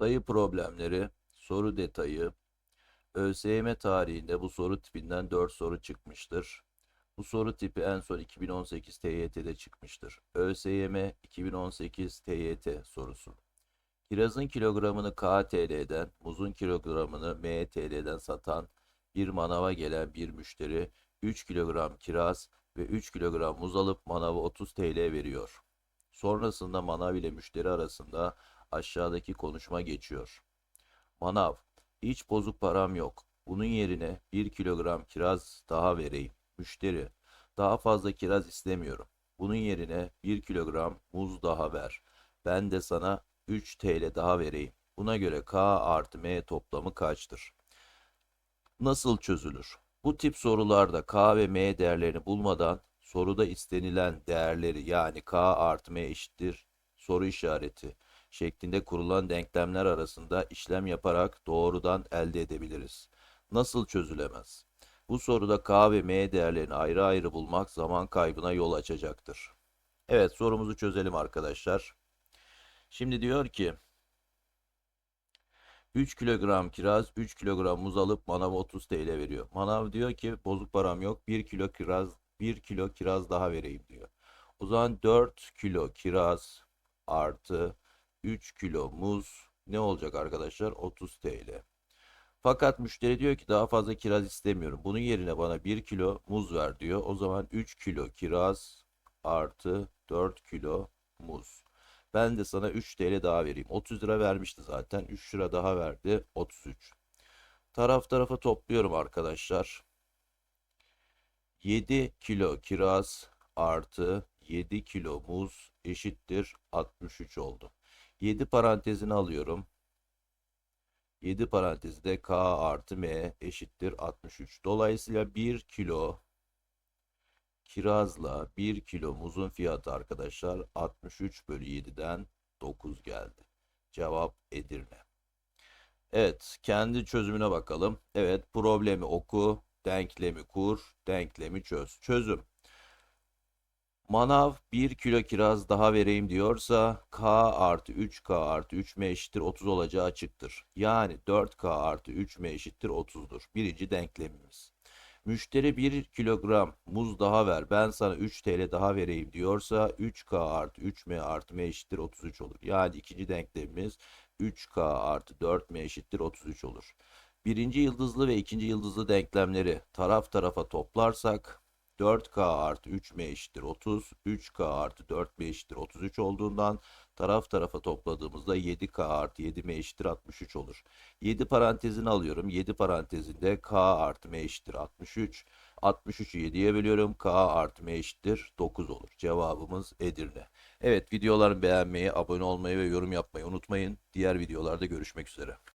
Sayı problemleri, soru detayı, ÖSYM tarihinde bu soru tipinden 4 soru çıkmıştır. Bu soru tipi en son 2018 TYT'de çıkmıştır. ÖSYM 2018 TYT sorusu. Kirazın kilogramını KTL'den, muzun kilogramını MTL'den satan bir manava gelen bir müşteri 3 kilogram kiraz ve 3 kilogram muz alıp manava 30 TL veriyor. Sonrasında manav ile müşteri arasında aşağıdaki konuşma geçiyor. Manav, hiç bozuk param yok. Bunun yerine 1 kilogram kiraz daha vereyim. Müşteri, daha fazla kiraz istemiyorum. Bunun yerine 1 kilogram muz daha ver. Ben de sana 3 TL daha vereyim. Buna göre K artı M toplamı kaçtır? Nasıl çözülür? Bu tip sorularda K ve M değerlerini bulmadan soruda istenilen değerleri yani K artı M eşittir soru işareti şeklinde kurulan denklemler arasında işlem yaparak doğrudan elde edebiliriz. Nasıl çözülemez? Bu soruda K ve M değerlerini ayrı ayrı bulmak zaman kaybına yol açacaktır. Evet sorumuzu çözelim arkadaşlar. Şimdi diyor ki 3 kilogram kiraz, 3 kilogram muz alıp manav 30 TL veriyor. Manav diyor ki bozuk param yok. 1 kilo kiraz, 1 kilo kiraz daha vereyim diyor. O zaman 4 kilo kiraz artı 3 kilo muz ne olacak arkadaşlar? 30 TL. Fakat müşteri diyor ki daha fazla kiraz istemiyorum. Bunun yerine bana 1 kilo muz ver diyor. O zaman 3 kilo kiraz artı 4 kilo muz. Ben de sana 3 TL daha vereyim. 30 lira vermişti zaten. 3 lira daha verdi. 33. Taraf tarafa topluyorum arkadaşlar. 7 kilo kiraz artı 7 kilo muz eşittir 63 oldu. 7 parantezini alıyorum. 7 parantezde K artı M eşittir 63. Dolayısıyla 1 kilo kirazla 1 kilo muzun fiyatı arkadaşlar 63 bölü 7'den 9 geldi. Cevap Edirne. Evet, kendi çözümüne bakalım. Evet, problemi oku, denklemi kur, denklemi çöz. Çözüm. Manav 1 kilo kiraz daha vereyim diyorsa K artı 3K artı 3M eşittir 30 olacağı açıktır. Yani 4K artı 3M eşittir 30'dur. Birinci denklemimiz. Müşteri 1 kilogram muz daha ver ben sana 3 TL daha vereyim diyorsa 3K artı 3M artı M eşittir 33 olur. Yani ikinci denklemimiz 3K artı 4M eşittir 33 olur. Birinci yıldızlı ve ikinci yıldızlı denklemleri taraf tarafa toplarsak 4K artı 3M eşittir 30, 3K artı 4M eşittir 33 olduğundan taraf tarafa topladığımızda 7K artı 7M eşittir 63 olur. 7 parantezini alıyorum. 7 parantezinde K artı M eşittir 63. 63'ü 7'ye bölüyorum. K artı M eşittir 9 olur. Cevabımız Edirne. Evet videolarımı beğenmeyi, abone olmayı ve yorum yapmayı unutmayın. Diğer videolarda görüşmek üzere.